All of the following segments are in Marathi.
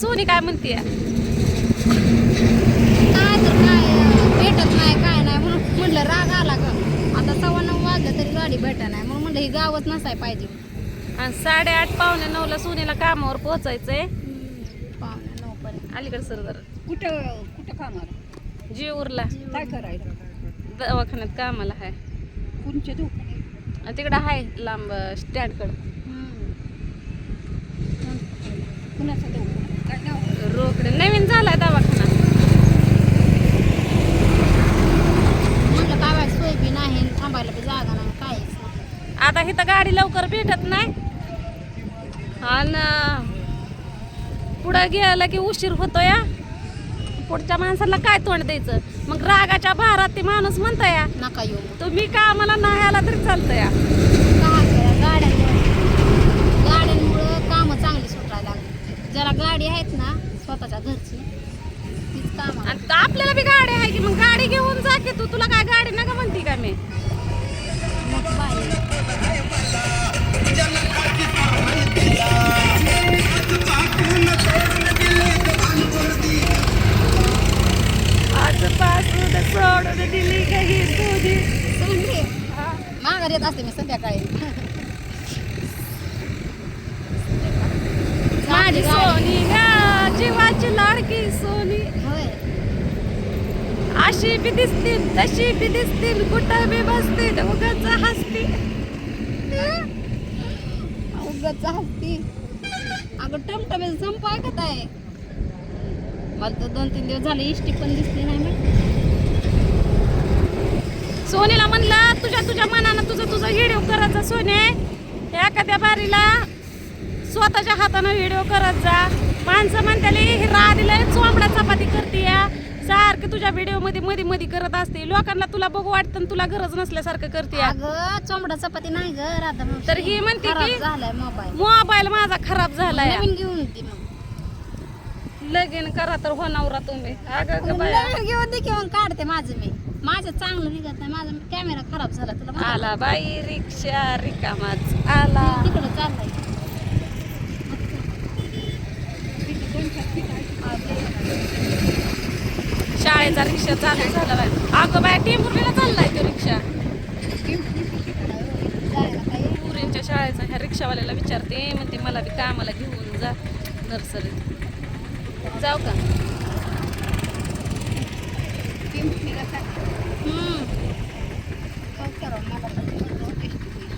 चोनी काय म्हणते काय तर काय भेटत नाही काय नाही म्हणून म्हटलं राग आला ग. आता सव्वा नऊ वाजलं तरी गाडी भेटत नाही. म्हणून म्हटलं ही गावच नसाय पाहिजे. आणि साडेआठ पावणे नऊला सोनीला कामावर पोहोचायचंय. पाहुणे नऊ पर्यंत. अलीकडे सर जरा. कुठं कुठं कामाला जीवरला. काय करायचं? दवाखान्यात कामाला आहे कोणच्या दुकान आणि तिकडं आहे लांब स्टँडकडं. कुणाचं दुकान रोकडे. नवीन झालाय दवाखाना. म्हटलं काय सोय बी नाही थांबायला बी जागा नाही काहीच नाही. आता इथं गाडी लवकर भेटत नाही. आणि पुढं गेलं की उशीर होतो या पुढच्या माणसाला काय तोंड द्यायचं? मग रागाच्या भारात ते माणूस म्हणता या नका येऊ. तुम्ही का मला नाही आला तरी चालतं या काय करा गाड्यांमुळे गाड्यांमुळं कामं चांगली सुटायला लागली ज्याला गाडी आहेत ना स्वतःच्या घरची तीच कामं आणि आपल्याला बी गाडी आहे की मग गाडी घेऊन जा की तू तुला काय गाडी नका म्हणती का मी? मग बाई आजपासून सोडून दिली काही तुझी. माघारी येत असते मी संध्याकाळी. माझी सोनी गा जीवाची लाडकी सोनी. अशी बी दिसतील तशी बी दिसतील कुठं बी बसतील उगाच हसतील. उगाच हसती अगं टमटमे संपाय का काय मला तर दोन तीन दिवस झाले इष्टी पण दिसली नाही मग सोनीला म्हणलं तुझ्या तुझ्या मनानं तुझं तुझं व्हिडिओ करायचा सोने. एखाद्या बारीला स्वतःच्या हातानं व्हिडिओ करत जा. माणसं म्हणताले ही राधीला चोंबडा चपाती करते या सारखं तुझ्या व्हिडिओमध्ये मध्ये मध्ये करत असते. लोकांना तुला बघू वाटतं तुला गरज नसल्यासारखं करते अगं चोंबडा चपाती नाही ग राधा मावशी. तर ही म्हणते खराब की झालाय मोबाईल मोबाईल माझा खराब झालाय. नवीन घेऊन दे मग. लगीन करा तर हो नवरा तुम्ही. अगं ग बाया. नवीन घेऊन दे घेऊन काढते माझं मी. माझं चांगलं निघत नाही. माझा कॅमेरा खराब झाला तुला माहिती आला बाई रिक्षा रिकामाच. आला. आहे? तिकडं चाललाय. शाळेचा रिक्षा चालू झाला बाय अगं बाय टेंभुर्णीला चाललाय तो रिक्षा. जायला पुरींच्या शाळेचा ह्या रिक्षावाल्याला विचारते म्हणते मला बी कामाला घेऊन जा नर्सरीत. जाऊ का?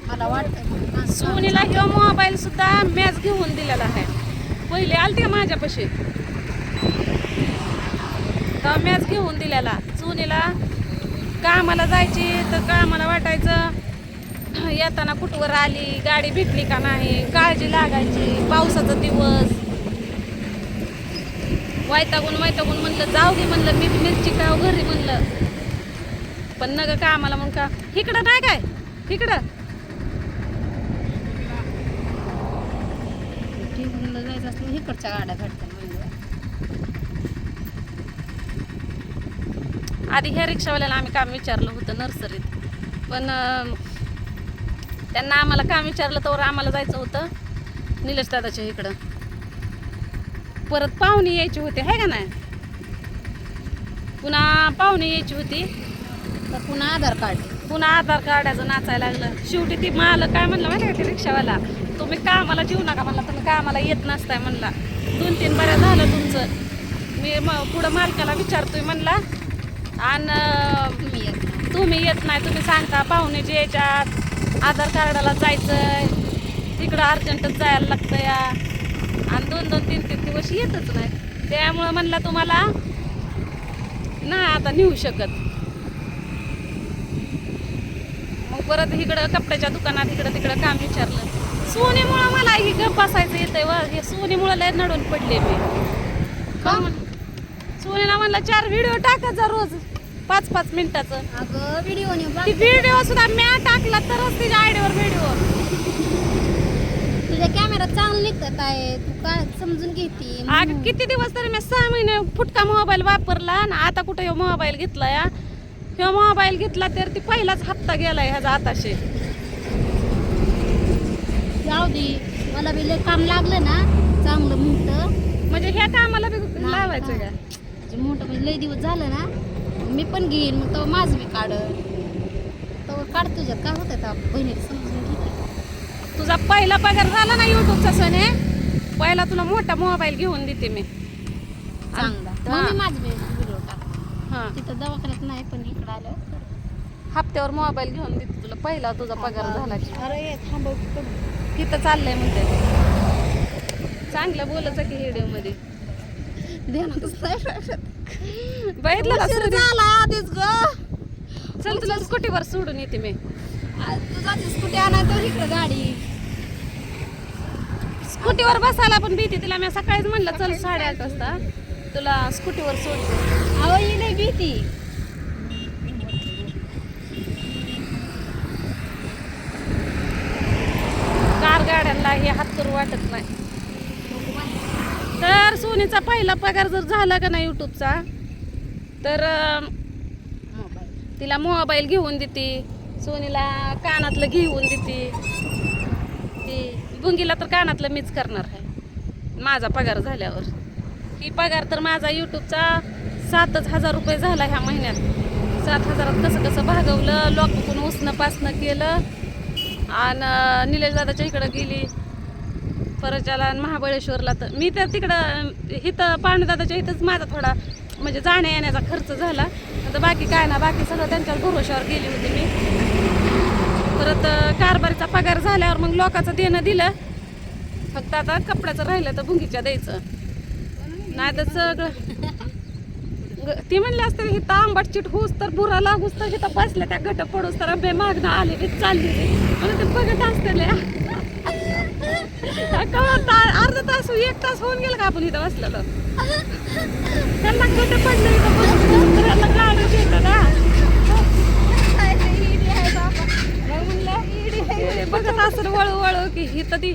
मला वाटतं सोनीला किंवा मोबाईल सुद्धा मॅच घेऊन दिलेला आहे. पहिले आलते का माझ्यापाशी? तेव्हा मॅच घेऊन दिलेला चुनीला कामाला जायची? तर कामाला वाटायचं? येताना कुठवर आली? गाडी भेटली का नाही? काळजी लागायची? पावसाचा दिवस. वैतागून वायतागून म्हणलं जाऊ दे म्हणलं मी मिरची खाव घरी म्हणलं. पण नग कामाला मग का इकडं नाही काय? इकडं. जायचं असलं इकडच्या गाड्या भेटतात म्हणजे आधी ह्या रिक्षावाल्याला आम्ही काम विचारलं होतं नर्सरीत. पण त्यांना आम्हाला काम विचारलं तर आम्हाला जायचं होतं निलेश दादाच्या इकडं. परत पाहुणे यायची होती आहे का नाही? पुन्हा पाहुणे यायची होती. तर पुन्हा आधार कार्ड पुन्हा आधार कार्डाचं नाचायला लागलं. शेवटी ती मालक काय म्हणलं माहिती का ते रिक्षावाला? तुम्ही कामाला जीव नका म्हणला तुम्ही कामाला येत नसताय म्हणला. दोन तीन बऱ्या झालं तुमचं. मी म पुढं मालकाला विचारतोय म्हणला आणि तुम्ही येत नाही. तुम्ही येत नाही तुम्ही सांगता पाहुण्याची याच्यात आधार कार्डाला जायचंय तिकडं अर्जंटच जायला लागतं या आणि दोन दोन तीन तीन दिवस येतच नाही. त्यामुळं म्हणला तुम्हाला नाही आता नेऊ शकत. मग परत इकडं कपड्याच्या दुकानात इकडं तिकडं काम विचारलं. सोनीमुळं मला ही गप बसायचं येतंय व हे सोनीमुळं लय नडून पडले मी. का? म्हण सोनीला म्हणलं चार व्हिडिओ टाकायचा रोज. पाच पाच मिनिटाचं. अगं व्हिडिओ ती व्हिडिओ सुद्धा म्या टाकला तरच तिच्या आयडीवर व्हिडिओ तुझ्या कॅमेरा चांगला निघतात आहे तू काय समजून घेते? अगं किती दिवस तरी मी सहा महिने फुटका मोबाईल वापरला आणि आता कुठं ह्यो मोबाईल घेतला या? ह्यो मोबाईल घेतला तर ती पहिलाच हप्ता गेलाय ह्याचा आताशे. जाऊ दे. मला बी लय काम लागलं ना. चांगलं मोठं. म्हणजे हे या कामाला बी लावायचं का? मोठं म्हणजे लय दिवस झालं ना मी पण घेईन मग तेव्हा माझं मी काढ. तेव्हा काढ तुझ्यात. काय होतं त्या बहिणीला समजून घे. तुझा पहिला पगार झाला ना युट्यूबचा सने? पहिला तुला मोठा मोबाईल घेऊन देते मी. चांगला. हा. मग मी माझं व्हिडिओ टाक हा. तिथं दवाखान्यात नाही पण इकडं कर. हप्त्यावर मोबाईल घेऊन देते तुला. पहिला तुझा पगार झाला. की अरे थांबव कमी. तिथं चाललंय म्हणते. चांगलं बोलायचं की व्हिडिओमध्ये ध्यानातच नाही बघितलं का उशीर? झाला आधीच ग. चल तुला स्कूटीवर सोडून येते मी. तुझा स्कूटी आणायचं इकडं गाडी. स्कूटीवर बसायला पण भीती तिला. मी सकाळीच म्हणलं चल साडेआठ वाजता तुला स्कूटीवर सोडते अहो ही नाही भीती. कार गाड्यांना हे हात करू वाटत नाही. तर सोनीचा पहिला पगार जर झाला का नाही युट्यूबचा तर तिला मोबाईल घेऊन देते. सोनीला कानातलं घेऊन देते. ती बुंगीला तर कानातलं मीच करणार आहे. माझा पगार झाल्यावर. ही पगार तर माझा यूट्यूबचा सातच हजार रुपये झाला ह्या महिन्यात. सात हजारात कसं कसं भागवलं लोकांकडून उसणं पासणं केलं आणि निलेश दादाच्या इकडं गेली. परच्याला आणि महाबळेश्वरला तर मी तर तिकडं इथं पांडुदादाच्या इथंच माझा थोडा म्हणजे जाण्या येण्याचा खर्च झाला. तर बाकी काय ना बाकी सगळं त्यांच्या भरोशावर गेली होती मी. परत कारभारीचा पगार झाल्यावर मग लोकांचं देणं दिलं. फक्त आता कपड्याचं राहिलं तर भुंगीच्या द्यायचं. नाही तर सगळं ती म्हणली असते ही आंबट चिट होस तर बुरा लागूस तर हिथं बसल्या त्या गट पडूस तर बे मागणं आले चालली म्हणून ते बघत असते अर्धा तास एक तास होऊन गेला का आपण इथं बसलेलो? त्यांना गट पडलं इथं बसून. तर गाडीच येतं ना. म्हणलं बघत असं वळू वळू की हिथं ती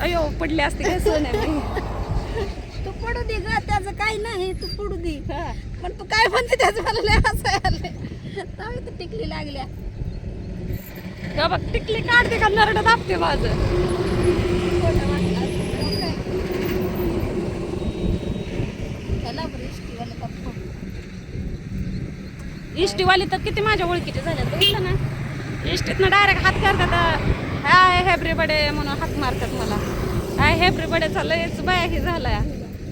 अयो पडली असते काय सोन्या तू पडू दे ग त्याचं काही नाही तू पडू दे. पण तू काय म्हणते त्याचं मला आलंय. तेव्हा इथं टिकली लागल्या. बघ टिकली काढते का नरड दाबते माझं खोटं वाटलं असतं. मग काय? त्याला बरं इष्टीवाला का फोन. इष्टीवाली तर किती माझ्या ओळखीचे झाले बघितलं ना? इष्टीतनं डायरेक्ट हात करतात हाय हेब्रे बडे म्हणून हात मारतात मला. हाय हेब्रे बडेचा लयच बाया हे झाला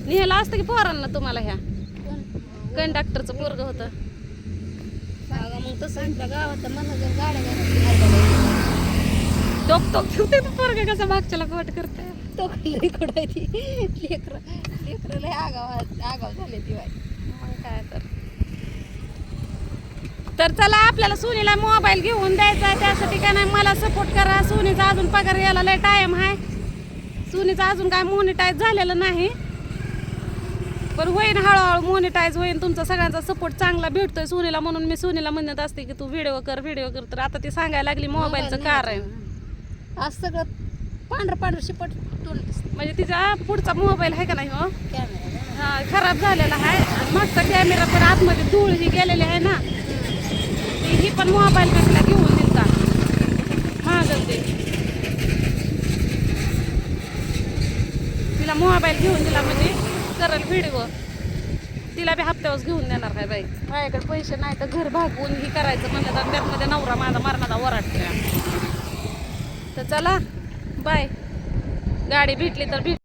निहेला असतं की पोरांना तुम्हाला ह्या? कंडक्टरचं पोरग होतं. मग तसं गावात मला जर गाड्या टोक टोक ठेवते तो पोरग कसं मागच्याला कोट करते ती? लेकर लेकर लय आगाव आगाव झाले ती बाई. मग काय तर. तर चला आपल्याला सोनीला मोबाईल घेऊन द्यायचा आहे त्यासाठी काय नाही मला सपोर्ट करा. सोनीचा अजून पगार यायला लय टाइम आहे. सोनीचा अजून काय मोनिटाईज झालेलं नाही. पण होईन हळूहळू मोनिटाईज होईन. तुमचा सगळ्यांचा सपोर्ट चांगला भेटतोय सोनीला म्हणून मी सोनीला म्हणत असते की तू व्हिडिओ कर व्हिडिओ कर. तर आता ती सांगायला लागली मोबाईलचं कारण. आज सगळं पांढरं पांढरं शिपट म्हणजे तिचा पुढचा मोबाईल आहे का नाही हो? कॅमेरा हा खराब झालेला आहे. मागचा कॅमेरा पण आतमध्ये धूळ ही गेलेली आहे ना. ही पण मोबाईल कसला घेऊन दिलता हा ते. तिला मोबाईल घेऊन दिला म्हणजे करल व्हिडिओ तिला बी हप्त्यावर घेऊन देणार काय बाई? माझ्याकडे पैसे नाही तर घर भागवून ही करायचं म्हणलं तर त्यातमध्ये नवरा माझा मरणाचा वराटतोय तर चला बाय. गाडी भेटली तर भेट